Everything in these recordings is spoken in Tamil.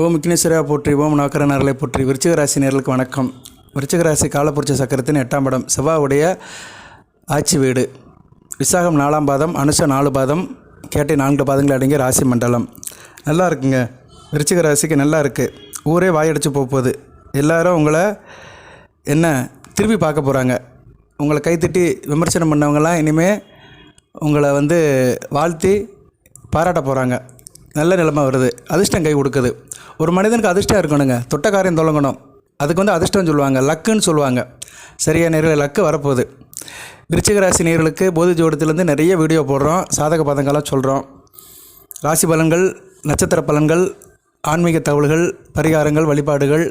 ஓம் விக்னேஸ்வரா போற்றி ஓம் நாக்கரனர்களை போற்றி. விருச்சிக ராசி நேர்களுக்கு வணக்கம். விருச்சிக ராசி காலப்புரட்சி சக்கரத்தின் எட்டாம் படம் செவ்வாவுடைய ஆட்சி வீடு. விசாகம் நாலாம் பாதம் அனுஷ நாலு பாதம் கேட்டை நான்கு பாதங்கள் அடங்கிய ராசி மண்டலம். நல்லா இருக்குங்க. விருச்சிக ராசிக்கு நல்லா இருக்குது ஊரே வாயடிச்சு போகுது. எல்லாரும் உங்களை என்ன திரும்பி பார்க்க போகிறாங்க உங்களை கைத்தட்டி விமர்சனம் பண்ணவங்கலாம் இனிமேல் உங்களை வந்து வாழ்த்தி பாராட்ட போகிறாங்க நல்ல நிலைமை வருது. அதிர்ஷ்டம் கை கொடுக்குது. ஒரு மனிதனுக்கு அதிர்ஷ்டம் இருக்கணுங்க. தொட்ட காரியம் தொடங்கணும் அதுக்கு வந்து அதிர்ஷ்டம் சொல்லுவாங்க. லக்குன்னு சொல்லுவாங்க. சரியாக நேரில் லக்கு வரப்போகுது. விருச்சிக ராசி நேர்களுக்கு போதி ஜோடத்துலேருந்து நிறைய வீடியோ போடுறோம். சாதக பதங்கள்லாம் சொல்கிறோம் ராசி பலன்கள் நட்சத்திர பலன்கள் ஆன்மீக தகவல்கள் பரிகாரங்கள் வழிபாடுகள்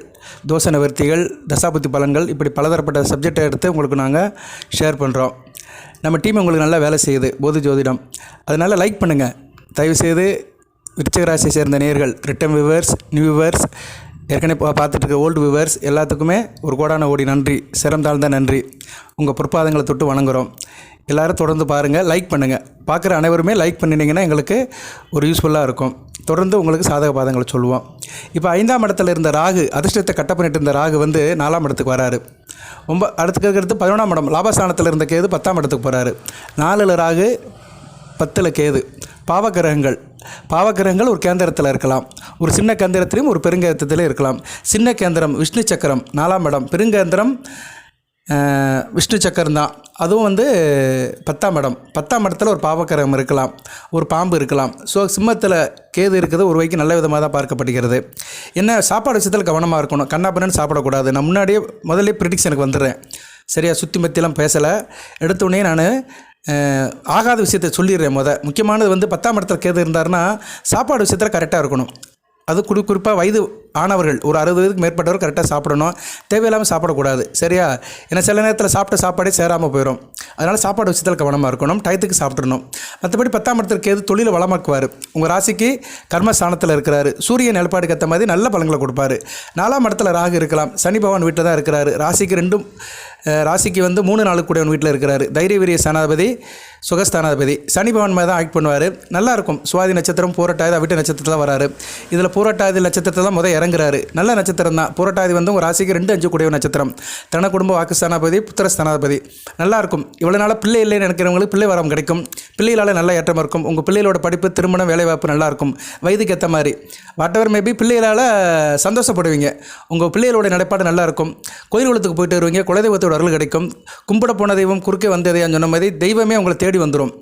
தோச நிவர்த்திகள் தசாபுத்தி பலன்கள் இப்படி பலதரப்பட்ட சப்ஜெக்டை எடுத்து உங்களுக்கு நாங்கள் ஷேர் பண்ணுறோம் நம்ம டீம் உங்களுக்கு நல்லா வேலை செய்யுது போது ஜோதிடம் அதனால் லைக் பண்ணுங்கள் தயவுசெய்து விருச்சகராசியை சேர்ந்த நேர்கள் ரிட்டன் வியூவர்ஸ் நியூ வியூவர்ஸ் ஏற்கனவே பா- பார்த்துட்டு இருக்க ஓல்டு வியூவர்ஸ் எல்லாத்துக்குமே ஒரு கோடான ஓடி நன்றி சிரம் தாழ்ந்த நன்றி. உங்கள் பொற்பாதங்களை தொட்டு வணங்குறோம். எல்லோரும் தொடர்ந்து பாருங்கள் லைக் பண்ணுங்கள் பார்க்குற அனைவருமே லைக் பண்ணினீங்கன்னா எங்களுக்கு ஒரு யூஸ்ஃபுல்லாக இருக்கும். தொடர்ந்து உங்களுக்கு சாதக பாதங்களை சொல்லுவோம். இப்போ ஐந்தாம் இடத்துல இருந்த ராகு அதிர்ஷ்டத்தை கட்ட பண்ணிட்டு இருந்த ராகு வந்து நாலாம் இடத்துக்கு வராரு. ரொம்ப அடுத்துக்கு அடுத்து பதினொன்றாம் இடம் லாபஸ்தானத்தில் இருந்த கேது பத்தாம் இடத்துக்கு போகிறாரு நாலில் ராகு பத்தில் கேது. பாவகிரகங்கள் பாவகிரகங்கள் ஒரு கேந்திரத்தில் இருக்கலாம். ஒரு சின்ன கேந்திரத்திலையும் ஒரு பெருங்கேந்திரத்திலையும் இருக்கலாம். சின்ன கேந்திரம் விஷ்ணு சக்கரம் நாலாம் இடம். பெருங்கேந்திரம் விஷ்ணு சக்கரம் தான். அதுவும் வந்து பத்தாம் இடம். பத்தாம் இடத்துல ஒரு பாவகிரகம் இருக்கலாம். ஒரு பாம்பு இருக்கலாம். ஸோ சிம்மத்தில் கேது இருக்குது. ஒரு வைக்கு நல்ல விதமாக தான் பார்க்கப்படுகிறது. என்ன சாப்பாடு விஷயத்தில் கவனமாக இருக்கணும். கண்ணாப்பண்ணு சாப்பிடக்கூடாது. நான் முன்னாடியே முதல்ல ப்ரிடிக்ஷனுக்கு வந்துடுறேன். சரியாக சுற்றி மத்தியெல்லாம் பேசலை. எடுத்தோடனே நான் ஆகாத விஷயத்தை சொல்லிடுறேன் முத. முக்கியமானது வந்து பத்தாம் இடத்துல கேது இருந்தாருன்னா சாப்பாடு விஷயத்தில் கரெக்டாக இருக்கணும். அது குறி குறிப்பாக வயது ஆனவர்கள் ஒரு அறுபது வயதுக்கு மேற்பட்டவர் கரெக்டாக சாப்பிடணும். தேவையில்லாமல் சாப்பிடக்கூடாது. சரியா? ஏன்னா சில நேரத்தில் சாப்பிட்ட சாப்பாடே சேராமல் போயிடும் அதனால் சாப்பாடு விஷயத்தில் கவனமாக இருக்கணும். டயத்துக்கு சாப்பிட்றணும் மற்றபடி பத்தாம் இடத்துல கேது தொழிலை வளமாக்குவார். உங்கள் ராசிக்கு கர்மஸ்தானத்தில் இருக்கிறாரு. சூரிய நிலப்பாடுக்கு ஏற்ற மாதிரி நல்ல பலன்களை கொடுப்பாரு. நாலாம் இடத்துல ராகு இருக்கலாம். சனி பகவான் வீட்டில் தான் இருக்கிறாரு. ராசிக்கு ரெண்டும் ராசிக்கு வந்து மூணு நாலு கூடியவன் வீட்டில் இருக்கிறாரு. தைரிய வீரிய சனாதிபதி சுகஸ்தானாதிபதி சனி பவன் மாதிரி தான் ஆக்ட் பண்ணுவார். நல்லாயிருக்கும் சுவாதி நட்சத்திரம் பூரட்டாதி அவிட்ட நட்சத்திரத்தில் வராரு. இதில் பூரட்டாதி நட்சத்திரத்தில் தான் முதல் இறங்குறாரு. நல்ல நட்சத்திரம் தான். பூரட்டாதி வந்து ஒரு ராசிக்கு ரெண்டு அஞ்சு கூடிய நட்சத்திரம். தன குடும்ப வாக்குஸ்தானாதிபதி புத்திரஸ்தானாதிபதி நல்லா இருக்கும். இவ்வளோ நாளாக பிள்ளை இல்லைன்னு நினைக்கிறவங்களுக்கு பிள்ளை வரம் கிடைக்கும். பிள்ளைகளால் நல்ல ஏற்றம் இருக்கும். உங்கள் பிள்ளைகளோட படிப்பு திருமணம் வேலைவாய்ப்பு நல்லாயிருக்கும் வயதுக்கு ஏற்ற மாதிரி. வாட்டவர் மேபி பிள்ளைகளால் சந்தோஷப்படுவீங்க. உங்கள் பிள்ளைகளோட நடைப்பாடு நல்லா இருக்கும். கோயில் குளத்துக்கு போயிட்டு வருவீங்க. குலதெய்வத்தோட அருள் கிடைக்கும். கும்பிட போன தெய்வம் குறுக்கே வந்ததையான்னு சொன்ன மாதிரி தெய்வமே உங்களை தேடி வந்துடும்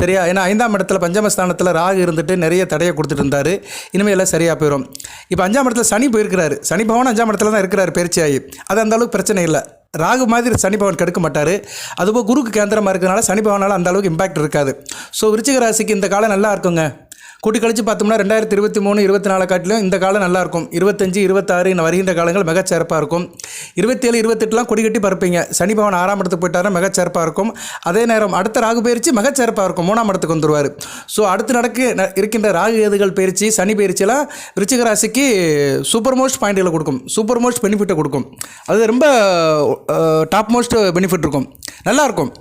சரியா? ஏன்னா ஐந்தாம் இடத்துல பஞ்சமஸ்தானத்தில் ராகு இருந்துட்டு நிறைய தடையை கொடுத்துட்டு இருந்தார். இனிமேல் எல்லாம் சரியாக போயிடும் இப்போ அஞ்சாம் இடத்துல சனி போயிருக்கிறாரு. சனி பவன் அஞ்சாம் இடத்துல தான் இருக்கிறாரு பயிற்சியாகி அது அந்த அளவுக்கு பிரச்சனை இல்லை. ராகு மாதிரி சனி பவன் கெடுக்க மாட்டார். அதுபோல் குருக்கு கேந்திரமாக இருக்கிறனால சனி பவனால் அந்த அளவுக்கு இம்பாக்ட் இருக்காது. ஸோ விருச்சிக ராசிக்கு இந்த காலம் நல்லா இருக்குங்க. கூட்டி கழிச்சு பார்த்தோம்னா ரெண்டாயிரத்தி இருபத்தி மூணு இருபத்தி நாலு காட்டிலும் இந்த காலம் நல்லா இருக்கும் இருபத்தஞ்சு இருபத்தாறு இந்த வருகின்ற காலங்கள் மிகச்சிறப்பாக இருக்கும். இருபத்தேழு இருபத்தெட்டுலாம் கொடி கட்டி பறப்பீங்க. சனி பவன் ஆறாம் இடத்துக்கு போயிட்டாருன்னா மிகச்சிறப்பாக இருக்கும். அதே நேரம் அடுத்த ராகு பயிற்சி மிகச்சிறப்பாக இருக்கும். மூணாம் இடத்துக்கு வந்துருவார். ஸோ அடுத்து நடக்க இருக்கின்ற ராகு ஏதுகள் பயிற்சி சனி பயிற்சியெல்லாம் ரிச்சிக ராசிக்கு சூப்பர் மோஸ்ட் பாயிண்ட்களை கொடுக்கும். சூப்பர் மோஸ்ட் பெனிஃபிட்டை கொடுக்கும். அது ரொம்ப டாப் மோஸ்ட் பெனிஃபிட் இருக்கும் நல்லாயிருக்கும்.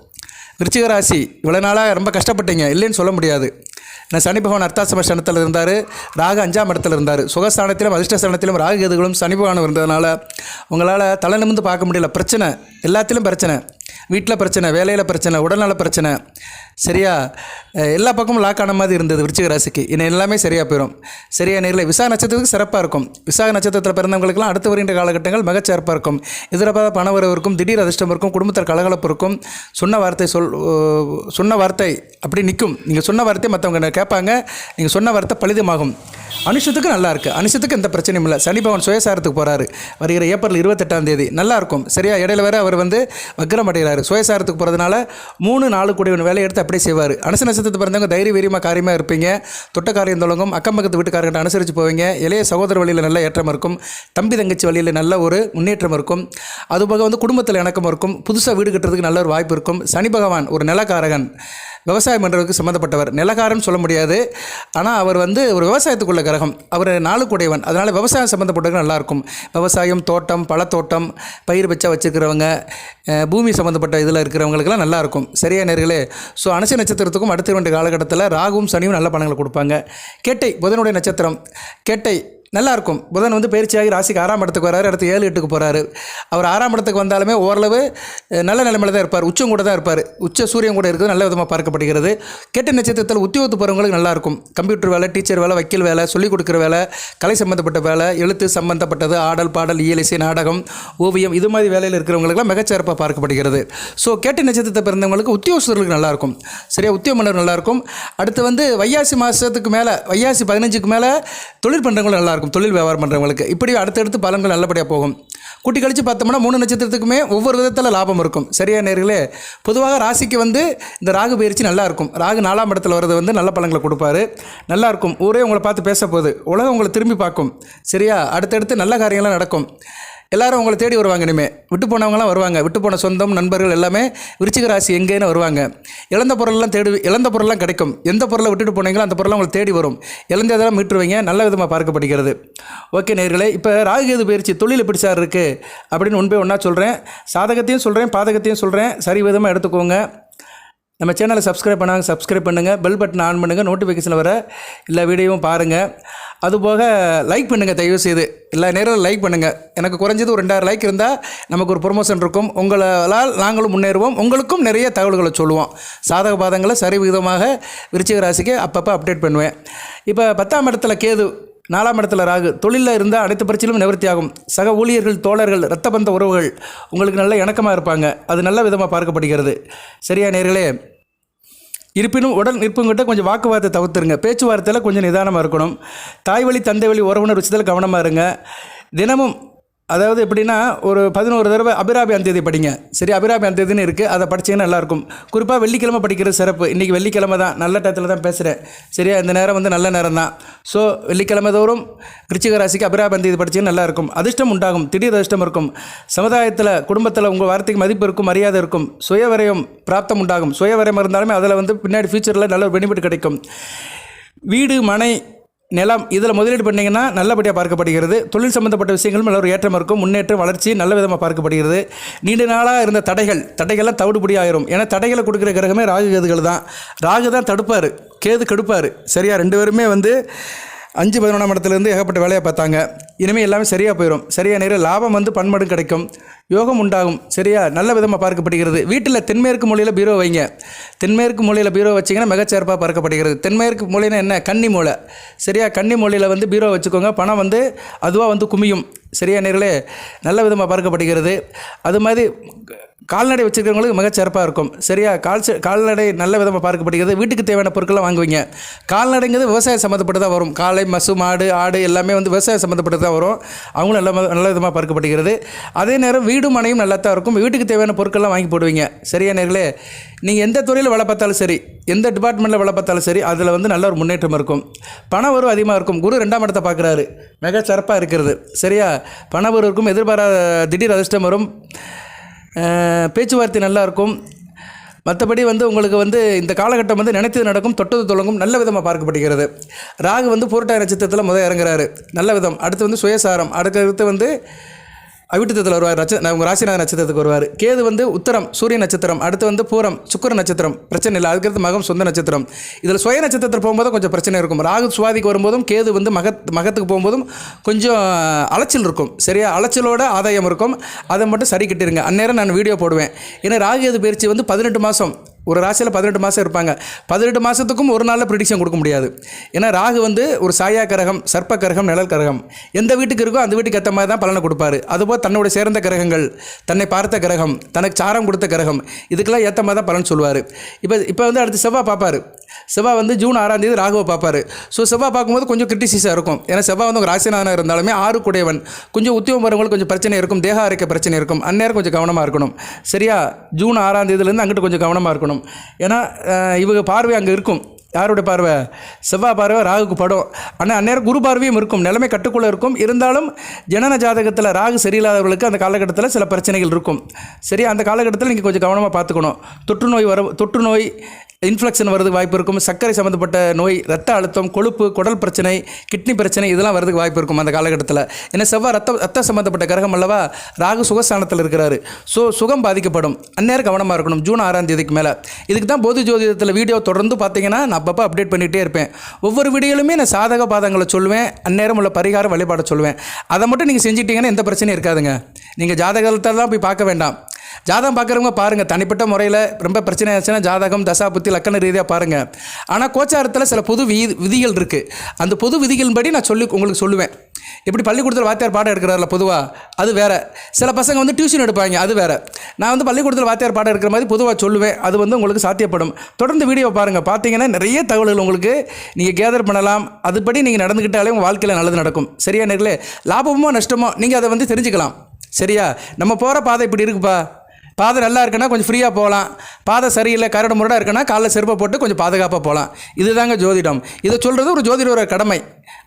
விருச்சிக ராசி இவ்வளோ நாளாக ரொம்ப கஷ்டப்பட்டீங்க இல்லைன்னு சொல்ல முடியாது. நான் சனி பகவான் அர்த்தாசம ஸ்தானத்தில் இருந்தார் ராகு அஞ்சாம் இடத்துல இருந்தார். சுகஸ்தானத்திலும் அதிர்ஷ்டஸ்தானத்திலும் ராகு கேதுகளும் சனி பகவான் இருந்ததுனால உங்களால் தலை நிமிர்ந்து பார்க்க முடியல. பிரச்சனை எல்லாத்திலும் பிரச்சனை. வீட்டில் பிரச்சனை வேலையில் பிரச்சனை உடல்நல பிரச்சனை சரியா? எல்லா பக்கமும் லாக் ஆன மாதிரி இருந்தது விருச்சிக ராசிக்கு. இன்னும் எல்லாமே சரியாக போயிடும் சரியா நேரில் விசா நட்சத்திரத்துக்கு சிறப்பாக இருக்கும். விசாக நட்சத்திரத்தில் பிறந்தவங்களுக்குலாம் அடுத்து வருகின்ற காலகட்டங்கள் மிகச்சிறப்பாக இருக்கும். எதிர்பார்த்த பண வரவு இருக்கும் திடீர் அதிர்ஷ்டம் இருக்கும் குடும்பத்தில் கலகலப்பு இருக்கும். சொன்ன வார்த்தை சொல் சொன்ன வார்த்தை அப்படி நிற்கும். நீங்கள் சொன்ன வார்த்தை மற்றவங்க கேட்பாங்க? நீங்கள் சொன்ன வார்த்தை பலிதமாகும். அனுஷத்துக்கு நல்லா இருக்குது அனுஷத்துக்கு எந்த பிரச்சனையும் இல்லை. சனி பவன் சுயசாரத்துக்கு போகிறாரு வருகிற ஏப்ரல் இருபத்தெட்டாம் தேதி நல்லா இருக்கும். சரியா? இடையில வேறு அவர் வந்து வக்ரம் அடைகிறாரு. சுயசாரத்துக்கு போகிறதுனால மூணு நாலு கூடிய வேலையை எடுத்து அப்படியே செய்வார். அனுச நட்சத்திரத்தை பிறந்தவங்க தைரிய வீரியமாக காரியமாக இருப்பீங்க. தொட்ட காரியம் தொடங்கும். அக்கம் பக்கத்து வீட்டுக்காரர்கிட்ட அனுசரித்து போவீங்க. இளைய சகோதர வழியில் நல்ல ஏற்றம் இருக்கும். தம்பி தங்கச்சி வழியில் நல்ல ஒரு முன்னேற்றம் இருக்கும். அதுபோக வந்து குடும்பத்தில் இணக்கம் இருக்கும். புதுசாக வீடு கட்டுறதுக்கு நல்ல ஒரு வாய்ப்பு இருக்கும். சனி பகவான் ஒரு நிலக்காரகன். விவசாயம் பண்ணுறதுக்கு சம்மந்தப்பட்டவர். நிலக்காரன்னு சொல்ல முடியாது. ஆனால் அவர் வந்து ஒரு விவசாயத்துக்குள்ள கிரகம். அவர் நாளுக்குடையவன். அதனால் விவசாயம் சம்மந்தப்பட்டவங்க நல்லாயிருக்கும் விவசாயம் தோட்டம் பழத்தோட்டம் பயிர் வச்சா வச்சுருக்கிறவங்க பூமி சம்மந்தப்பட்ட இதில் இருக்கிறவங்களுக்கெல்லாம் நல்லாயிருக்கும் சரியா நேர்களே? ஸோ அனுச நட்சத்திரத்துக்கும் அடுத்த ரெண்டு காலகட்டத்தில் ராகுவும் சனியும் நல்ல பணங்களை கொடுப்பாங்க. கேட்டை புதனுடைய நட்சத்திரம். கேட்டை நல்லா இருக்கும் புதன் வந்து பயிற்சியாகி ராசிக்கு ஆறாம் இடத்துக்கு வராரு அடுத்து ஏழு எட்டுக்கு போகிறாரு அவர் ஆறாம் இடத்துக்கு வந்தாலுமே ஓரளவு நல்ல நிலைமையில் தான் இருப்பார். உச்சம் கூட தான் இருப்பார். உச்ச சூரியன் கூட இருக்கிறது நல்ல விதமாக பார்க்கப்படுகிறது. கெட்ட நட்சத்திரத்தில் உத்தியோகத்து போகிறவங்களுக்கு நல்லாயிருக்கும் கம்ப்யூட்டர் வேலை டீச்சர் வேலை வக்கீல் வேலை சொல்லிக் கொடுக்குற வேலை கலை சம்மந்தப்பட்ட வேலை எழுத்து சம்பந்தப்பட்டது ஆடல் பாடல் இயல் இசை நாடகம் ஓவியம் இது மாதிரி வேலையில் இருக்கிறவங்களுக்குலாம் மிகச்சிறப்பாக பார்க்கப்படுகிறது. ஸோ கெட்ட நட்சத்திரத்தை பிறந்தவங்களுக்கு உத்தியோகஸ்தர்களுக்கு நல்லாயிருக்கும் சரியா உத்தியோகம் நல்லாயிருக்கும் அடுத்து வந்து வையாசி மாதத்துக்கு மேலே வையாசி பதினஞ்சுக்கு மேலே தொழில் பண்ணுறவங்களும் நல்லாயிருக்கும் தொழில் வியாபாரம் பண்ணுறவங்களுக்கு இப்படி அடுத்தடுத்து பலன்கள் நல்லபடியாக போகும். குட்டி கழித்து பார்த்தோம்னா மூணு நட்சத்திரத்துக்குமே ஒவ்வொரு விதத்தில் லாபம் இருக்கும். சரியா நேர்களே? பொதுவாக ராசிக்கு வந்து இந்த ராகு பயிற்சி நல்லாயிருக்கும் ராகு நாலாம் இடத்துல வர்றது வந்து நல்ல பலன்களை கொடுப்பாரு. நல்லாயிருக்கும் ஊரே உங்களை பார்த்து பேச போகுது உலகம் உங்களை திரும்பி பார்க்கும். சரியா? அடுத்தடுத்து நல்ல காரியங்கள்லாம் நடக்கும். எல்லாரும் உங்களை தேடி வருவாங்க இனிமே. விட்டு போனவங்களாம் வருவாங்க. விட்டு போன சொந்தம் நண்பர்கள் எல்லாமே விருச்சிக ராசி எங்கேன்னு வருவாங்க. இழந்த பொருள்லாம் தேடி இழந்த பொருள்லாம் கிடைக்கும். எந்த பொருளை விட்டுட்டு போனீங்களோ அந்த பொருளை உங்களை தேடி வரும். இழந்ததெல்லாம் மீட்டுருவீங்க. நல்ல விதமாக பார்க்கப்படுகிறது. ஓகே நேர்களே இப்போ ராகுகேது பயிற்சி தொழில் எப்படி சார் இருக்குது அப்படின்னு உண்மை ஒன்றா சொல்கிறேன் சாதகத்தையும் சொல்கிறேன் பாதகத்தையும் சொல்கிறேன் சரி விதமாக எடுத்துக்கோங்க. நம்ம சேனலை சப்ஸ்கிரைப் பண்ணாங்க சப்ஸ்கிரைப் பண்ணுங்கள் பெல் பட்டன் ஆன் பண்ணுங்கள் நோட்டிஃபிகேஷன் வர எல்லா வீடியோவும் பாருங்கள் அதுபோக லைக் பண்ணுங்கள் தயவு செய்து எல்லா நேரம் லைக் பண்ணுங்கள் எனக்கு குறைஞ்சது ஒரு ரெண்டாயிரம் லைக் இருந்தால் நமக்கு ஒரு ப்ரொமோஷன் இருக்கும். உங்களால் நாங்களும் முன்னேறுவோம். உங்களுக்கும் நிறைய தகவல்களை சொல்லுவோம். சாதக பாதங்களை சரி விகிதமாக விருச்சிக ராசிக்கு அப்பப்போ அப்டேட் பண்ணுவேன். இப்போ பத்தாம் இடத்துல கேது. நாலாம் இடத்துல ராகு. தொழிலில் இருந்தால் அனைத்து பிரச்சனையும் நிவர்த்தி ஆகும் சக ஊழியர்கள் தோழர்கள் ரத்த பந்த உறவுகள் உங்களுக்கு நல்ல இணக்கமாக இருப்பாங்க. அது நல்ல விதமாக பார்க்கப்படுகிறது. சரியா நேர்களே? இருப்பினும் உடல் நிற்புங்கிட்ட கொஞ்சம் வாக்குவாதத்தை தவிர்த்துருங்க. பேச்சுவார்த்தையில் கொஞ்சம் நிதானமாக இருக்கணும். தாய் வழி தந்தை வழி உறவினர் விஷயத்தில் கவனமாக இருங்க. தினமும் அதாவது எப்படின்னா ஒரு பதினோரு தடவை அபிராபி அந்தியதி படிங்க. சரி அபிராபி அந்தியதின்னு இருக்குது அதை படிச்சீங்கன்னா நல்லாயிருக்கும். குறிப்பாக வெள்ளிக்கிழமை படிக்கிறது சிறப்பு. இன்றைக்கி வெள்ளிக்கிழமை தான். நல்ல டயத்தில் தான் பேசுகிறேன் சரியா? இந்த நேரம் வந்து நல்ல நேரம் தான். ஸோ வெள்ளிக்கிழமை தோறும் கிருச்சிக ராசிக்கு அபிராமி அந்தியதி படிச்சீங்கன்னா நல்லாயிருக்கும். அதிர்ஷ்டம் உண்டாகும். திடீர் அதிர்ஷ்டம் இருக்கும். சமுதாயத்தில் குடும்பத்தில் உங்கள் வார்த்தைக்கு மதிப்பு இருக்கும் மரியாதை இருக்கும். சுயவரையும் பிராப்தம் உண்டாகும். சுயவரையம் இருந்தாலுமே அதில் வந்து பின்னாடி ஃபியூச்சரில் நல்ல ஒரு பெனிஃபிட் கிடைக்கும். வீடு மனை நிலம் இதில் முதலீடு பண்ணிங்கன்னா நல்லபடியாக பார்க்கப்படுகிறது. தொழில் சம்மந்தப்பட்ட விஷயங்களும் நல்ல ஒரு ஏற்றம் இருக்கும். முன்னேற்றம் வளர்ச்சி நல்ல விதமாக பார்க்கப்படுகிறது. நீண்ட நாளாக இருந்த தடைகள் தடைகள்லாம் தவிடுபடி ஆயிரும். ஏன்னா தடைகளை கொடுக்குற கிரகமே ராகு கேதுகள் தான். ராகு தான் தடுப்பார். கேது கெடுப்பார். சரியா? ரெண்டு பேருமே வந்து அஞ்சு பதினொன்றாம் இடத்துலேருந்து ஏகப்பட்ட வேலையை பார்த்தாங்க. இனிமேல் எல்லாமே சரியாக போயிடும் சரியாக நேரம் லாபம் வந்து பண்படும் கிடைக்கும். யோகம் உண்டாகும். சரியா நல்ல விதமாக பார்க்கப்படுகிறது. வீட்டில் தென்மேற்கு மூலையில் பீரோ வைங்க. தென்மேற்கு மூலையில் பீரோ வச்சிங்கன்னா மிகச்சிறப்பாக பார்க்கப்படுகிறது. தென்மேற்கு மூலைனா என்ன? கன்னி மூளை சரியா? கன்னி மூலையில் வந்து பீரோ வச்சுக்கோங்க. பணம் வந்து அதுவாக வந்து குமியும். சரியா நேரில் நல்ல விதமாக பார்க்கப்படுகிறது. அது மாதிரி கால்நடை வச்சுருக்கிறவங்களுக்கு மிகச்சிறப்பாக இருக்கும். சரியா? கால் கால்நடை நல்ல விதமாக பார்க்கப்படுகிறது. வீட்டுக்கு தேவையான பொருட்கள்லாம் வாங்குவீங்க. கால்நடைங்கிறது விவசாயம் சம்மந்தப்பட்டு தான் வரும். காலை மசு மாடு ஆடு எல்லாமே வந்து விவசாயம் சம்மந்தப்பட்டு தான் வரும். அவங்களும் நல்ல நல்ல விதமாக பார்க்கப்படுகிறது. அதே நேரம் வீடும் மனையும் நல்லா தான் இருக்கும். வீட்டுக்கு தேவையான பொருட்கள்லாம் வாங்கி போடுவீங்க. சரியா நேர்களே? நீங்கள் எந்த துறையில் வேலை பார்த்தாலும் சரி எந்த டிபார்ட்மெண்ட்டில் வேலை பார்த்தாலும் சரி அதில் வந்து நல்ல ஒரு முன்னேற்றம் இருக்கும். பண அதிகமாக இருக்கும். குரு ரெண்டாம் இடத்தை பார்க்குறாரு. மிக சிறப்பாக இருக்கிறது. சரியா? பண இருக்கும் எதிர்பாராத திடீர் அதிர்ஷ்டம் வரும். பேச்சுவார்த்தை நல்லா இருக்கும் மற்றபடி வந்து உங்களுக்கு வந்து இந்த காலகட்டம் வந்து நினைத்தது நடக்கும் தொட்டது தொடங்கும் நல்ல விதமாக பார்க்கப்படுகிறது. ராகு வந்து பூரட்டாய நட்சத்திரத்தில் முதல் இறங்குறாரு. நல்ல விதம். அடுத்து வந்து சுயசாரம். அடுத்தடுத்து வந்து அவிட்டத்தில் வருவார் நட்ச உங்கள் ராசிநாத நட்சத்திரத்துக்கு வருவார். கேது வந்து உத்தரம் சூரிய நட்சத்திரம் அடுத்து வந்து பூரம் சுக்கிர நட்சத்திரம் பிரச்சனை இல்லை. அதுக்கடுத்து மகம் சொந்த நட்சத்திரம். இதில் சுய நட்சத்திரத்தில் போகும்போது கொஞ்சம் பிரச்சனை இருக்கும். ராகு சுவாதிக்கு வரும்போதும் கேது வந்து மகத் மகத்துக்கு போகும்போதும் கொஞ்சம் அலைச்சல் இருக்கும். சரியா? அலைச்சலோட ஆதாயம் இருக்கும். அதை மட்டும் சரி கட்டிருங்க. அந்நேரம் நான் வீடியோ போடுவேன். ஏன்னா ராகு எது பயிற்சி வந்து பதினெட்டு மாதம் ஒரு ராசியில் பதினெட்டு மாதம் இருப்பாங்க. பதினெட்டு மாதத்துக்கும் ஒரு நாளில் ப்ரிடிக்ஷன் கொடுக்க முடியாது. ஏன்னா ராகு வந்து ஒரு சாயா கிரகம் சர்ப்ப கிரகம் நிழல் கிரகம். எந்த வீட்டுக்கு இருக்கோ அந்த வீட்டுக்கு ஏற்ற மாதிரி தான் பலனை கொடுப்பாரு. அதுபோல் தன்னோட சேர்ந்த கிரகங்கள் தன்னை பார்த்த கிரகம் தனக்கு சாரம் கொடுத்த கிரகம் இதுக்கெல்லாம் ஏற்ற மாதிரி தான் பலன் சொல்லுவார் இப்போ இப்போ வந்து அடுத்து செவ்வாய் பார்ப்பாரு. செவ்வாய் வந்து ஜூன் ஆறாம் தேதி ராகுவை பார்ப்பார். ஸோ செவ்வாய் பார்க்கும்போது கொஞ்சம் கிரிட்டிசிஸாக இருக்கும். ஏன்னா செவ்வாய் வந்து ஒரு ராசிநாதனாக இருந்தாலுமே ஆறு குடையவன். கொஞ்சம் உத்தியோகம் வரவங்களுக்கு கொஞ்சம் பிரச்சனை இருக்கும். தேக ஆரோக்கிய பிரச்சனை இருக்கும். அந்நேரம் கொஞ்சம் கவனமாக இருக்கணும். சரியா? ஜூன் ஆறாம் தேதியிலேருந்து அங்கிட்டு கொஞ்சம் கவனமாக இருக்கணும். ஏன்னா இவங்க பார்வை அங்கே இருக்கும். யாருடைய பார்வை? செவ்வாய் பார்வை ராகுக்கு படம். ஆனால் அந்நேரம் குரு பார்வையும் இருக்கும். நிலைமை கட்டுக்குள்ளே இருக்கும். இருந்தாலும் ஜனன ஜாதகத்தில் ராகு சரியில்லாதவர்களுக்கு அந்த காலகட்டத்தில் சில பிரச்சனைகள் இருக்கும். சரி அந்த காலகட்டத்தில் நீங்கள் கொஞ்சம் கவனமாக பார்த்துக்கணும். தொற்று நோய் வர தொற்று நோய் இன்ஃப்ளெக்ஷன் வரதுக்கு வாய்ப்பு இருக்கும். சர்க்கரை சம்மந்தப்பட்ட நோய் ரத்த அழுத்தம் கொழுப்பு குடல் பிரச்சனை கிட்னி பிரச்சனை இதெல்லாம் வரதுக்கு வாய்ப்பு இருக்கும் அந்த காலகட்டத்தில். ஏன்னா செவ்வாய் ரத்த ரத்த சம்மந்தப்பட்ட கிரகம் அல்லவா ராகு சுகஸ்தானத்தில் இருக்கிறாரு. ஸோ சுகம் பாதிக்கப்படும். அந்நேரம் கவனமாக இருக்கணும். ஜூன் ஆறாம் தேதிக்கு மேலே. இதுக்கு தான் பொது ஜோதிடத்தில் வீடியோ தொடர்ந்து பார்த்தீங்கன்னா நான் அப்பப்போ அப்டேட் பண்ணிகிட்டே இருப்பேன். ஒவ்வொரு வீடியோலுமே நான் சாதக பாதங்களை சொல்லுவேன். அந்நேரம் உள்ள பரிகார வழிபாடை சொல்லுவேன். அதை மட்டும் நீங்கள் செஞ்சிட்டிங்கன்னா எந்த பிரச்சனையும் இருக்காதுங்க. நீங்கள் ஜாதகத்தை தான் போய் பார்க்க வேண்டாம். ஜாதகம் பார்க்குறவங்க பாருங்கள் தனிப்பட்ட முறையில் ரொம்ப பிரச்சனை ஆச்சுன்னா ஜாதகம் தசா புத்தி லக்கண ரீதியாக பாருங்கள் ஆனால் கோச்சாரத்தில் சில பொது வி விதிகள் இருக்குது அந்த பொது விதிகளின்படி நான் சொல்லி உங்களுக்கு சொல்லுவேன். எப்படி பள்ளிக்கூடத்தில் வாத்தியார் பாடம் எடுக்கிறார்ல பொதுவாக அது வேறு. சில பசங்க வந்து டியூஷன் எடுப்பாங்க அது வேறு. நான் வந்து பள்ளிக்கூடத்தில் வாத்தியார் பாடம் எடுக்கிற மாதிரி பொதுவாக சொல்லுவேன். அது வந்து உங்களுக்கு சாத்தியப்படும். தொடர்ந்து வீடியோ பாருங்கள் பார்த்தீங்கன்னா நிறைய தகவல்கள் உங்களுக்கு நீங்கள் கேதர் பண்ணலாம். அதுபடி நீங்கள் நடந்துக்கிட்டாலே உங்கள் வாழ்க்கையில் நல்லது நடக்கும். சரியா நேர்களே? லாபமோ நஷ்டமோ நீங்கள் அதை வந்து தெரிஞ்சுக்கலாம். சரியா? நம்ம போகிற பாதை இப்படி இருக்குப்பா. பாதை நல்லா இருக்குன்னா கொஞ்சம் ஃப்ரீயாக போகலாம். பாதை சரியில்லை கரடு முரடாக இருக்குன்னா காலைல செருப்பை போட்டு கொஞ்சம் பாதுகாப்பாக போகலாம். இதுதாங்க ஜோதிடம். இதை சொல்கிறது ஒரு ஜோதிடரோட கடமை.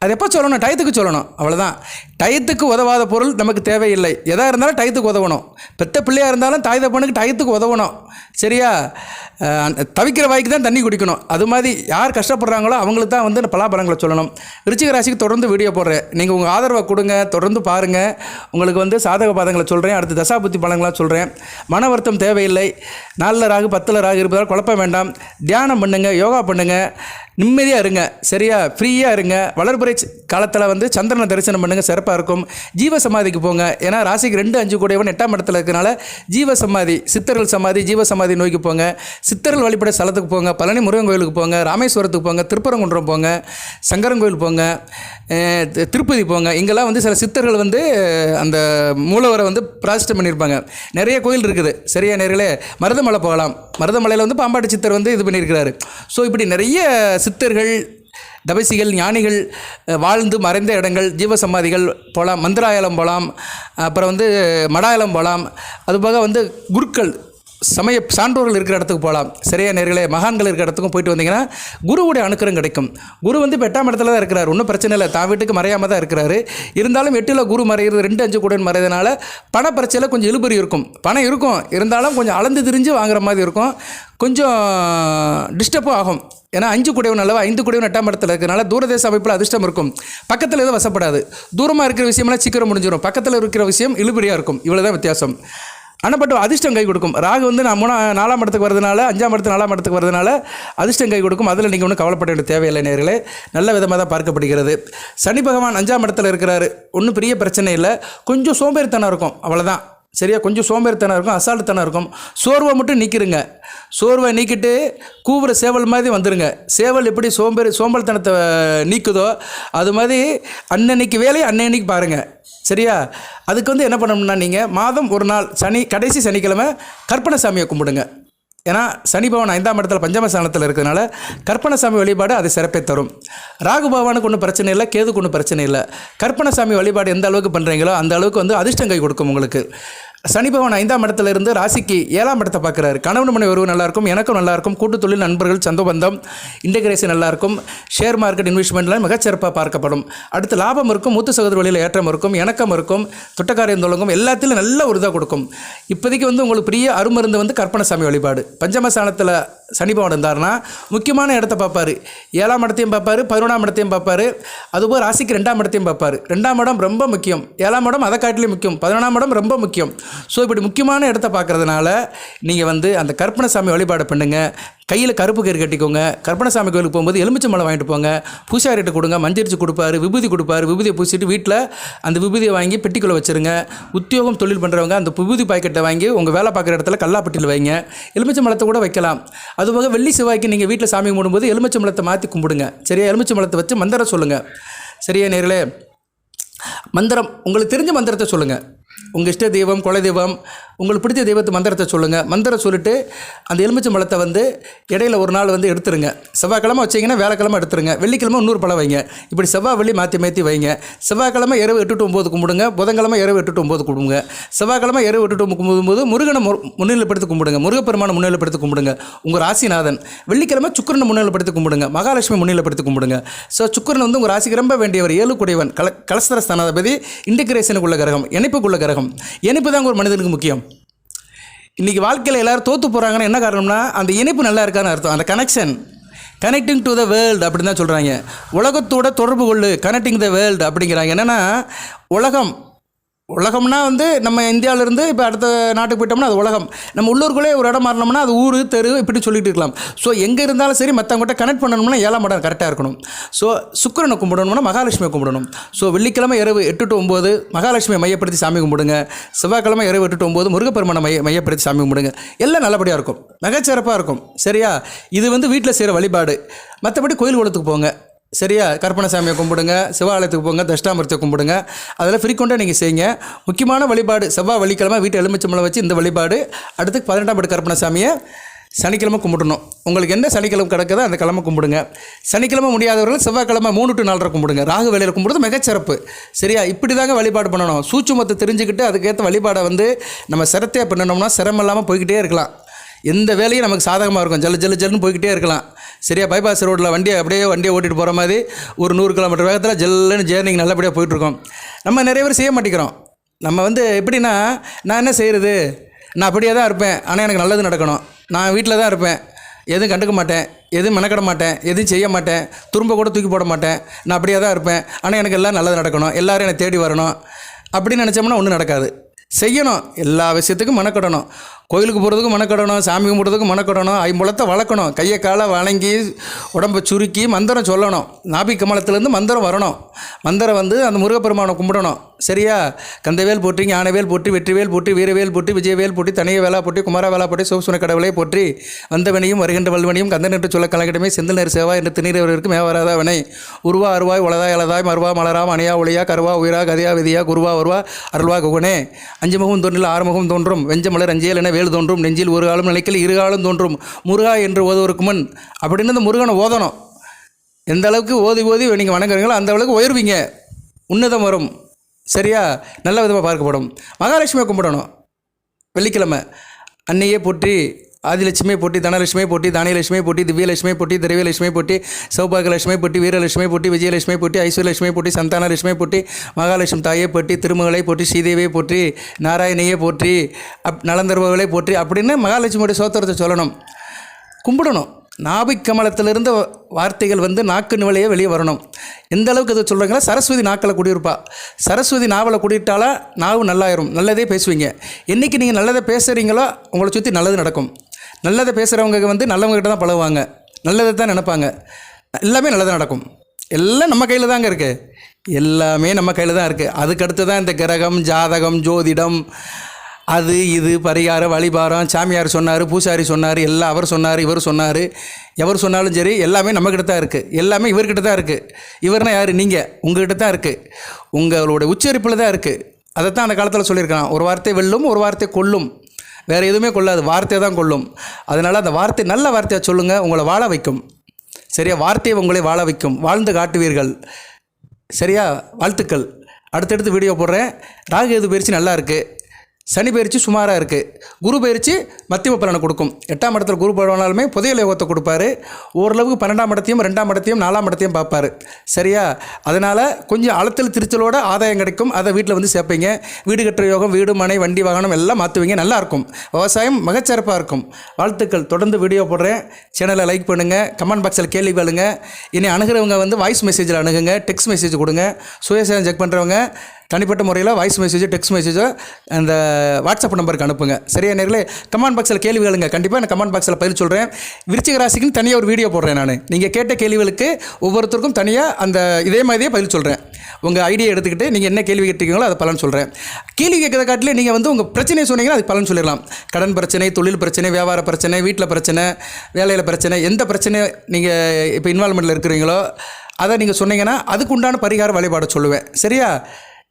அது எப்போ சொல்லணும்? டயத்துக்கு சொல்லணும். அவ்வளோதான் டயத்துக்கு உதவாத பொருள் நமக்கு தேவையில்லை. எதாக இருந்தாலும் டயத்துக்கு உதவணும். பெத்த பிள்ளையாக இருந்தாலும் தாய் தப்பனுக்கு டயத்துக்கு உதவணும். சரியா? தவிக்கிற வாய்க்கு தான் தண்ணி குடிக்கணும். அது மாதிரி யார் கஷ்டப்படுறாங்களோ அவங்களுக்கு தான் வந்து பலாபலங்களை சொல்லணும். ரிச்சிக ராசிக்கு தொடர்ந்து வீடியோ போடுறேன். நீங்கள் உங்கள் ஆதரவை கொடுங்க. தொடர்ந்து பாருங்கள் உங்களுக்கு வந்து சாதக பாதங்களை சொல்கிறேன் அடுத்து தசாபுத்தி பலங்களாக சொல்கிறேன் மன வருத்தம் தேவையில்லை. நாலில் ராகு பத்தில் ராகு இருப்பதால் குழப்பம் வேண்டாம். தியானம் பண்ணுங்கள் யோகா பண்ணுங்கள் நிம்மதியாக இருங்க. சரியா? ஃப்ரீயாக இருங்க. வளர்புரை காலத்தில் வந்து சந்திரனை தரிசனம் பண்ணுங்கள் சிறப்பாக இருக்கும். ஜீவ சமாதிக்கு போங்க. ஏன்னா ராசிக்கு ரெண்டு அஞ்சு கூடையவன் எட்டாம் இடத்துல இருக்கனால ஜீவ சமாதி சித்தர்கள் சமாதி ஜீவ சமாதி நோய்க்கு போங்க. சித்தர்கள் வழிபட ஸ்தலத்துக்கு போங்க. பழனி முருகன் கோயிலுக்கு போங்க. ராமேஸ்வரத்துக்கு போங்க. திருப்பரங்குன்றம் போங்க. சங்கரன் கோயில் போங்க. தி- திருப்பதி போங்க. இங்கெல்லாம் வந்து சில சித்தர்கள் வந்து அந்த மூலவரை வந்து பிராசிட்டம் பண்ணியிருப்பாங்க நிறைய கோயில் இருக்குது. சரியா நேர்களே? மருதமலை போகலாம். மருதமலையில் வந்து பாம்பாட்டு சித்தர் வந்து இது பண்ணியிருக்கிறாரு. ஸோ இப்படி நிறைய சித்தர்கள் தபசிகள் ஞானிகள் வாழ்ந்து மறைந்த இடங்கள் ஜீவசமாதிகள் போகலாம் மந்திராயலம் போகலாம் அப்புறம் வந்து மடாயலம் போகலாம் அதுபோக வந்து குருக்கள் சமய சான்றோர்கள் இருக்கிற இடத்துக்கு போகலாம். சரியா நேர்களே மகான்கள் இருக்கிற இடத்துக்கும் போயிட்டு வந்தீங்கன்னா குருவுடைய அனுக்கிரம் கிடைக்கும். குரு வந்து இப்போ எட்டாம் இடத்துல தான் இருக்கிறார். ஒன்றும் பிரச்சனை இல்லை. தான் வீட்டுக்கு மறையாமல் தான் இருக்கிறாரு. இருந்தாலும் எட்டில் குரு மறையிறது ரெண்டு அஞ்சு கூட மறையதுனால பண பிரச்சனை கொஞ்சம் இழுபறி இருக்கும். பணம் இருக்கும். இருந்தாலும் கொஞ்சம் அளந்து திரிஞ்சு வாங்குற மாதிரி இருக்கும். கொஞ்சம் டிஸ்டர்பும் ஆகும். ஏன்னா அஞ்சு குடைவன் அளவு ஐந்து குடைவன் எட்டாம் இடத்துல இருக்கிறனால தூரதேச அமைப்பில் அதிர்ஷ்டம் இருக்கும். பக்கத்தில் எதுவும் வசப்படாது. தூரமாக இருக்கிற விஷயம்லாம் சீக்கிரம் முடிஞ்சிடும். பக்கத்தில் இருக்கிற விஷயம் இழுபறியாக இருக்கும். இவ்வளோ தான் வித்தியாசம். ஆனால் பட் அதிர்ஷ்டம் கை கொடுக்கும். ராகு வந்து நான் மூணா நாலாம் இடத்துக்கு வரதுனால அஞ்சாம் இடத்து நாலாம் இடத்துக்கு வரதுனால அதிர்ஷ்டம் கை கொடுக்கும். அதில் நீங்கள் ஒன்றும் கவலைப்பட வேண்டிய தேவையில்லை நேர்களே நல்ல விதமாக தான் பார்க்கப்படுகிறது. சனி பகவான் அஞ்சாம் இடத்துல இருக்கிறாரு. ஒன்றும் பெரிய பிரச்சனை இல்லை. கொஞ்சம் சோம்பேறித்தனம் இருக்கும். அவ்வளோதான் சரியா? கொஞ்சம் சோம்பேறித்தனம் இருக்கும் அசால்ட்டுத்தனம் இருக்கும். சோர்வை மட்டும் நீக்கிடுங்க சோர்வை நீக்கிட்டு கூவுற சேவல் மாதிரி வந்துடுங்க சேவல் எப்படி சோம்பேறி சோம்பல்தனத்தை நீக்குதோ அது மாதிரி அன்னன்னைக்கு வேலையை அன்னன்னைக்கு பாருங்கள் சரியா? அதுக்கு வந்து என்ன பண்ணணும்னா நீங்கள் மாதம் ஒரு நாள் சனி கடைசி சனிக்கிழமை கற்பனை சாமியை கும்பிடுங்க. ஏன்னா சனி பவன் ஐந்தாம் இடத்துல பஞ்சம ஸ்தானத்தில் இருக்கிறதுனால கற்பனசாமி வழிபாடு அது சிறப்பை தரும். ராகு பவானுக்கு ஒன்றும் பிரச்சனை இல்லை கேதுக்கு ஒன்றும் பிரச்சனை இல்லை. கற்பனசாமி வழிபாடு எந்த அளவுக்கு பண்ணுறீங்களோ அந்த அளவுக்கு வந்து அதிர்ஷ்டம் கை கொடுக்கும் உங்களுக்கு. சனி பகவான் ஐந்தாம் இடத்துல இருந்து ராசிக்கு ஏழாம் இடத்தை பார்க்குறாரு. கணவன் மனை உறவு நல்லாயிருக்கும் எனக்கும் நல்லாயிருக்கும் கூட்டு தொழில் நண்பர்கள் சொந்த பந்தம் இன்டகிரேஷன் நல்லாயிருக்கும் ஷேர் மார்க்கெட் இன்வெஸ்ட்மெண்ட்லாம் மிகச்சிறப்பாக பார்க்கப்படும். அடுத்து லாபம் இருக்கும் மூத்த சகோதர வழியில் ஏற்றம் இருக்கும் இணக்கம் இருக்கும் துட்டக்காரியம் தொடங்கும் எல்லாத்திலும் நல்ல ஒரு இதாக கொடுக்கும். இப்போதைக்கு வந்து உங்களுக்கு பெரிய அருமருந்து வந்து கற்பனசாமி வழிபாடு. பஞ்சமஸ்தானத்தில் சனி பகவான் இருந்தாருன்னா முக்கியமான இடத்த பார்ப்பாரு. ஏழாம் இடத்தையும் பார்ப்பாரு பதினொன்றாம் இடத்தையும் பார்ப்பாரு. அதுபோல் ராசிக்கு ரெண்டாம் இடத்தையும் பார்ப்பார். ரெண்டாம் இடம் ரொம்ப முக்கியம். ஏழாம் இடம் அதை காட்டிலும் முக்கியம். பதினொன்றாம் இடம் ரொம்ப முக்கியம். ஸோ இப்படி முக்கியமான இடத்த பார்க்குறதுனால நீங்கள் வந்து அந்த கற்பனசாமி வழிபாடு பண்ணுங்க. கையில் கருப்பு கயிறு கட்டிக்கோங்க. கற்பனசாமி கோயிலுக்கு போகும்போது எலுமிச்சம்பழம் வாங்கிட்டு போங்க. பூசாரிட்ட கொடுங்க. மஞ்சரிச்சு கொடுப்பாரு. விபூதி கொடுப்பாரு. விபூதியை பூசிட்டு வீட்டில் அந்த விபூதியை வாங்கி பெட்டிக்குள்ளே வச்சுருங்க. உத்தியோகம் தொழில் பண்ணுறவங்க அந்த விபூதி பாக்கெட்டை வாங்கி உங்கள் வேலை பார்க்குற இடத்துல கல்லாப்பட்டியில் வைங்க. எலுமிச்சம்பழத்தை கூட வைக்கலாம். அதுபோக வெள்ளி செவ்வாய்க்கு நீங்கள் வீட்டில் சாமி கும்பிடும்போது எலுமிச்சம்பழத்தை மாற்றி கும்பிடுங்க. சரியா? எலுமிச்சம்பழத்தை வச்சு மந்திரம் சொல்லுங்கள் சரியா நேர்களே? மந்திரம் உங்களுக்கு தெரிஞ்ச மந்திரத்தை சொல்லுங்கள் உங்கள் இஷ்ட தெய்வம் குல தெய்வம் உங்களுக்கு பிடிச்ச தெய்வத்து மந்திரத்தை சொல்லுங்கள் மந்திரம் சொல்லிட்டு அந்த எலுமிச்சம்பழத்தை வந்து இடையில ஒரு நாள் வந்து எடுத்துருங்க. செவ்வாய்க்கிழமை வச்சிங்கன்னா வேலைக்கிழமை எடுத்துருங்க. வெள்ளிக்கிழமை இன்னொரு பழம் வைங்க. இப்படி செவ்வாய் வெள்ளி மாற்றி மாற்றி வைங்க. செவ்வாய்க்கிழமை இரவு எட்டு டு ஒம்பது கும்பிடுங்க. புதன்கிழமை இரவு எட்டு டு ஒம்பது கும்பிடுங்க. செவ்வாய்க்கிழமை இரவு எட்டு டு கும்பிடும்போது முருகனை முன்னிலைப்படுத்தி கும்பிடுங்க. முருகப்பெருமானை முன்னிலைப்படுத்தி கும்பிடுங்க. உங்கள் ராசிநாதன். வெள்ளிக்கிழமை சுக்கிரனை முன்னிலைப்படுத்தி கும்பிடுங்க. மகாலட்சுமி முன்னிலைப்படுத்தி கும்பிடுங்க. ஸோ சுக்கிரன் வந்து உங்கள் ராசிக்கு ரொம்ப வேண்டியவர் ஏழு குடையவன். கல கலஸ்தர ஸ்தானாதிபதி இன்டிகிரேஷனுக்குள்ள கிரகம் இணைப்புக்குள்ள கிரகம். இணைப்பு தாங்க ஒரு மனிதனுக்கு முக்கியம். இன்றைக்கி வாழ்க்கையில் எல்லோரும் தோற்று போகிறாங்கன்னா என்ன காரணம்னா அந்த இணைப்பு நல்லா இருக்கான்னு அர்த்தம். அந்த connection connecting to the world அப்படின்னு தான் சொல்கிறாங்க உலகத்தோட தொடர்பு கொள்ளு. கனெக்டிங் த வேர்ல்டு அப்படிங்கிறாங்க. என்னென்னா உலகம் உலகம்னா வந்து நம்ம இந்தியாவிலேருந்து இப்போ அடுத்த நாட்டுக்கு போயிட்டோம்னா அது உலகம். நம்ம உள்ளூருக்குள்ளே ஒரு இடம் மாறினோம்னா அது ஊர் தெரு இப்படி சொல்லிட்டு இருக்கலாம். ஸோ எங்கே இருந்தாலும் சரி மற்றவங்ககிட்ட கனெக்ட் பண்ணணும்னா ஏழாம் இடம் கரெக்டாக இருக்கணும். ஸோ சுக்கிரனை கும்பிடணும்னா மகாலட்சுமியை கும்பிடணும். ஸோ வெள்ளிக்கிழமை இரவு எட்டு டு ஒம்பது மகாலட்சுமியை மையப்படுத்தி சாமி கும்பிடுங்க. செவ்வாய்க்கிழமை இரவு எட்டு டு ஒம்பது முருகப்பெருமானை மைய மையப்படுத்தி சாமி கும்பிடுங்க. எல்லாம் நல்லபடியாக இருக்கும். மிகச்சிறப்பாக இருக்கும். சரியா? இது வந்து வீட்டில் செய்கிற வழிபாடு. மற்றபடி கோயில் குளத்துக்கு போங்க. சரியா? கற்பனசாமியை கும்பிடுங்க சிவாலயத்துக்கு போங்க தஷ்டாமிரத்தை கும்பிடுங்க. அதில் ஃப்ரீக்வெண்ட்டாக நீங்கள் செய்யுங்க. முக்கியமான வழிபாடு செவ்வாய் வெள்ளிக்கிழமை வீட்டு எலுமிச்சம்பழம் வச்சு இந்த வழிபாடு. அடுத்து பதினெட்டாம் படி கற்பனசாமியை சனிக்கிழமை கும்பிடணும். உங்களுக்கு என்ன சனிக்கிழமை கிடக்குதோ அந்த கிழமை கும்பிடுங்க. சனிக்கிழமை முடியாதவர்கள் செவ்வாய்க்கிழமை மூணு டு நாலரை கும்பிடுங்க. ராகு வேலையில் கும்பிடுறது மிகச்சிறப்பு சரியா? இப்படி தாங்க வழிபாடு பண்ணணும். சூட்சுமத்தை தெரிஞ்சுக்கிட்டு அதுக்கேற்ற வழிபாடை வந்து நம்ம சிரத்தையாக பண்ணணும்னா சிரமம் இல்லாமல் போய்கிட்டே இருக்கலாம். எந்த வேலையும் நமக்கு சாதகமாக இருக்கும். ஜல்லு ஜல்லு ஜல்லுன்னு போய்கிட்டே இருக்கலாம். சரியா? பைபாஸ் ரோட்டில் வண்டியை அப்படியே வண்டியை ஓட்டிகிட்டு போகிற மாதிரி ஒரு நூறு கிலோமீட்டர் வேகத்தில் ஜல்லுன்னு ஜேர்னிங் நல்லபடியாக போயிட்டுருக்கோம். நம்ம நிறைய பேர் செய்ய மாட்டேங்கிறோம். நம்ம வந்து எப்படின்னா நான் என்ன செய்கிறது நான் அப்படியே தான் இருப்பேன். ஆனால் எனக்கு நல்லது நடக்கணும். நான் வீட்டில் தான் இருப்பேன். எதுவும் கண்டுக்க மாட்டேன். எதுவும் மெனக்கட மாட்டேன். எதுவும் செய்ய மாட்டேன். துரும்ப கூட தூக்கி போட மாட்டேன். நான் அப்படியே தான் இருப்பேன். ஆனால் எனக்கு எல்லாம் நல்லது நடக்கணும். எல்லோரும் என்னை தேடி வரணும். அப்படின்னு நினச்சோம்னா ஒன்றும் நடக்காது. செய்யணும். எல்லா விஷயத்துக்கும் மெனக்கடணும். கோயிலுக்கு போகிறதுக்கும் மனக்கடணும் சாமி கும்பிட்றதுக்கும் மனக்கடணும் ஐம்புலத்தை வளர்க்கணும் கையை காலை வணங்கி உடம்பை சுருக்கி மந்திரம் சொல்லணும். நாபி கமலத்துலேருந்து மந்திரம் வரணும். மந்திரம் வந்து அந்த முருகப்பெருமானை கும்பிடணும். சரியா? கந்தவேல் போற்றி ஞானவேல் போற்றி வெற்றிவேல் போற்றி வீரவேல் போற்றி விஜயவேல் போற்றி தனிய வேலா போற்றி குமார வேலா போற்றி சிவசுன கடவுளை போற்றி வந்தவனையும் வருகின்ற வல்வனையும் கந்தன் என்று சொல்ல கலகிடமே செந்தில் நேர் சேவா என்று திணீரவருக்கு மேவராதா வினை உருவா அருவாய் உலதா இலதாய் மருவா மலராம் அணியா ஒளியா கருவா உயிரா கதியா விதியா குருவா வருவா அருள்வா குகனே. அஞ்சு முகம் தோன்றில் ஆறுமுகம் தோன்றும். வெஞ்சமலர் அஞ்சியல் என வேல் தோன்றும் நெஞ்சில் ஒரு காலம் நிலைக்கல் இரு காலம் தோன்றும். முருகா என்று ஓதுவருக்கு முன் அப்படின்னு இந்த முருகனை ஓதணும். எந்த அளவுக்கு ஓதி ஓதி நீங்கள் வணங்குறீங்களோ அந்த அளவுக்கு உயர்வீங்க. உன்னதம் வரும். சரியா? நல்ல விதமாக பார்க்கப்படும். மகாலட்சுமியை கும்பிடணும். வெள்ளிக்கிழமை. அன்னையே போற்றி ஆதிலட்சுமி போட்டி தனலட்சுமி போட்டி தானியலட்சுமி போட்டி திவ்யலட்சுமி போட்டி திரவியலட்சுமி போட்டி சௌபாகலட்சுமி போட்டி வீரலட்சுமி போட்டி விஜயலட்சுமி போட்டி ஐஸ்வர்யலட்சுமியை போட்டி சந்தானலட்சுமி போட்டி மகாலட்சுமி தாயை போட்டி திருமகளை போட்டி ஸ்ரீதேவியை போற்றி நாராயணியை போற்றி அப் நலந்தர்வகளை போற்றி அப்படின்னு மகாலட்சுமியோடைய சோத்திரத்தை சொல்லணும். கும்பிடணும். நாபிக் கமலத்திலிருந்து வார்த்தைகள் வந்து நாக்கு நிவலையே வெளியே வரணும். எந்த அளவுக்கு இதை சொல்கிறாங்களா சரஸ்வதி நாக்கில் குடியிருப்பா. சரஸ்வதி நாவலை குடியிட்டாலா நாவு நல்லாயிரும். நல்லதே பேசுவீங்க. என்றைக்கு நீங்கள் நல்லதை பேசுகிறீங்களோ உங்களை சுற்றி நல்லது நடக்கும். நல்லதை பேசுகிறவங்க வந்து நல்லவங்ககிட்ட தான் பழகுவாங்க. நல்லதை தான் நினப்பாங்க. எல்லாமே நல்லதாக நடக்கும். எல்லாம் நம்ம கையில் தாங்க இருக்குது எல்லாமே நம்ம கையில் தான் இருக்குது அதுக்கடுத்து தான் இந்த கிரகம் ஜாதகம் ஜோதிடம் அது இது பரிகாரம் வழிபாரம் சாமியார் சொன்னார் பூசாரி சொன்னார் எல்லாம் அவர் சொன்னார் இவர் சொன்னார். எவர் சொன்னாலும் சரி எல்லாமே நம்மக்கிட்ட தான் இருக்குது எல்லாமே இவர்கிட்ட தான் இருக்குது இவர்னா யார்? நீங்கள் உங்ககிட்ட தான் இருக்குது உங்களோட உச்சரிப்பில் தான் இருக்குது அதைத்தான் அந்த காலத்தில் சொல்லியிருக்கான் ஒரு வார்த்தை வெல்லும் ஒரு வார்த்தை கொல்லும். வேறு எதுவுமே கொள்ளாது வார்த்தை தான் கொள்ளும். அதனால் அந்த வார்த்தை நல்ல வார்த்தையாக சொல்லுங்கள் உங்களை வாழ வைக்கும். சரியா? வார்த்தையை உங்களை வாழ வைக்கும். வாழ்ந்து காட்டுவீர்கள். சரியா? வாழ்த்துக்கள். அடுத்தடுத்து வீடியோ போடுறேன். ராகு எது பயிற்சி நல்லா இருக்குது சனி பயிற்சி சுமாராக இருக்குது குரு பயிற்சி மத்தியம பலனை கொடுக்கும். எட்டாம் இடத்துல குரு பலனாலுமே புதையல் யோகத்தை கொடுப்பாரு. ஓரளவுக்கு பன்னெண்டாம் இடத்தையும் ரெண்டாம் இடத்தையும் நாலாம் இடத்தையும் பார்ப்பார். சரியா? அதனால் கொஞ்சம் அளத்தில் திருச்சலோட ஆதாயம் கிடைக்கும். அதை வீட்டில் வந்து சேர்ப்பீங்க. வீடு கட்டுற யோகம் வீடு மனை வண்டி வாகனம் எல்லாம் மாற்றுவீங்க நல்லாயிருக்கும் விவசாயம் மிகச்சிறப்பாக இருக்கும். வாழ்த்துக்கள். தொடர்ந்து வீடியோ போடுறேன். சேனலை லைக் பண்ணுங்கள் கமெண்ட் பாக்ஸில் கேள்வி கேளுங்க. இனி அணுகிறவங்க வந்து வாய்ஸ் மெசேஜில் அணுகுங்க. டெக்ஸ்ட் மெசேஜ் கொடுங்க. சுயசேதம் செக் பண்ணுறவங்க தனிப்பட்ட முறையில் வாய்ஸ் மெசேஜோ டெக்ஸ்ட் மெசேஜோ அந்த வாட்ஸ்அப் நம்பருக்கு அனுப்புங்க. சரியா நேரில் கமெண்ட் பாக்ஸில் கேள்விகளுங்க கண்டிப்பாக நான் கமெண்ட் பாக்ஸில் பதில் சொல்கிறேன் விருச்சிக ராசிக்குன்னு தனியாக ஒரு வீடியோ போடுறேன் நான். நீங்கள் கேட்ட கேள்விகளுக்கு ஒவ்வொருத்தருக்கும் தனியாக அந்த இதே மாதிரியே பதில் சொல்கிறேன் உங்கள் ஐடியா எடுத்துக்கிட்டு நீங்கள் என்ன கேள்வி கேட்டீங்களோ அதை பலன் சொல்கிறேன் கேள்வி கேட்கறத காட்டிலே நீங்கள் வந்து உங்கள் பிரச்சனையை சொன்னீங்கன்னா அது பலன் சொல்லிடலாம். கடன் பிரச்சனை தொழில் பிரச்சனை வியாபார பிரச்சனை வீட்டில் பிரச்சனை வேலையில் பிரச்சனை எந்த பிரச்சனை நீங்கள் இப்போ இன்வால்மெண்ட்டில் இருக்கிறீங்களோ அதை நீங்கள் சொன்னீங்கன்னா அதுக்கு உண்டான பரிகார வழிபாடு சொல்லுவேன். சரியா?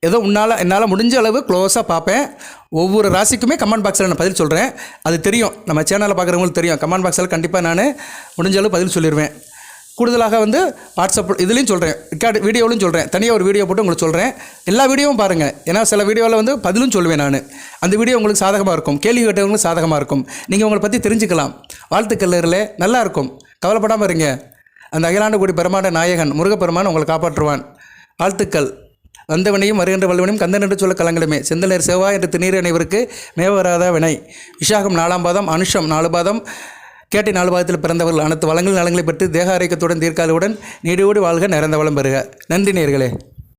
ஏதோ உன்னால் என்னால் முடிஞ்ச அளவு க்ளோஸாக பார்ப்பேன். ஒவ்வொரு ராசிக்குமே கமெண்ட் பாக்ஸில் நான் பதில் சொல்கிறேன் அது தெரியும். நம்ம சேனலில் பார்க்குறவங்களுக்கு தெரியும். கமெண்ட் பாக்ஸில் கண்டிப்பாக நான் முடிஞ்ச அளவு பதில் சொல்லிடுவேன் கூடுதலாக வந்து வாட்ஸ்அப் இதுலேயும் சொல்கிறேன் ரெக்கார்டு வீடியோவிலும் சொல்கிறேன் தனியாக ஒரு வீடியோ போட்டு உங்களுக்கு சொல்கிறேன் எல்லா வீடியோவும் பாருங்கள் ஏன்னா சில வீடியோவில் வந்து பதிலும் சொல்லுவேன் நான். அந்த வீடியோ உங்களுக்கு சாதகமாக இருக்கும். கேள்வி கேட்டவங்களுக்கு சாதகமாக இருக்கும். நீங்கள் உங்களை பற்றி தெரிஞ்சுக்கலாம். வாழ்த்துக்கல்லரில் நல்லா இருக்கும். கவலைப்படாமல் இருங்க. அந்த அகிலாண்டு கூடி பெருமாண்ட நாயகன் முருகப்பெருமான் உங்களை காப்பாற்றுவான். வாழ்த்துக்கள். வந்தவனையும் வருகின்ற வல்லவனையும் கந்தன் என்று சொல்ல கலங்களுமே. செந்தனர் செவ்வாய் என்று திணீர் அனைவருக்கு மேவராத வினை. விஷாகம் நாலாம் பாதம் அனுஷம் நாலு பாதம் கேட்டை நாலு பாதத்தில் பிறந்தவர்கள் அனைத்து வளங்கள் நலங்களை பெற்று தேக ஆரோக்கியத்துடன் தீர்க்காலுடன் நீடோடு வாழ்க நிறைந்த வளம் பெறுக. நன்றி நேர்களே.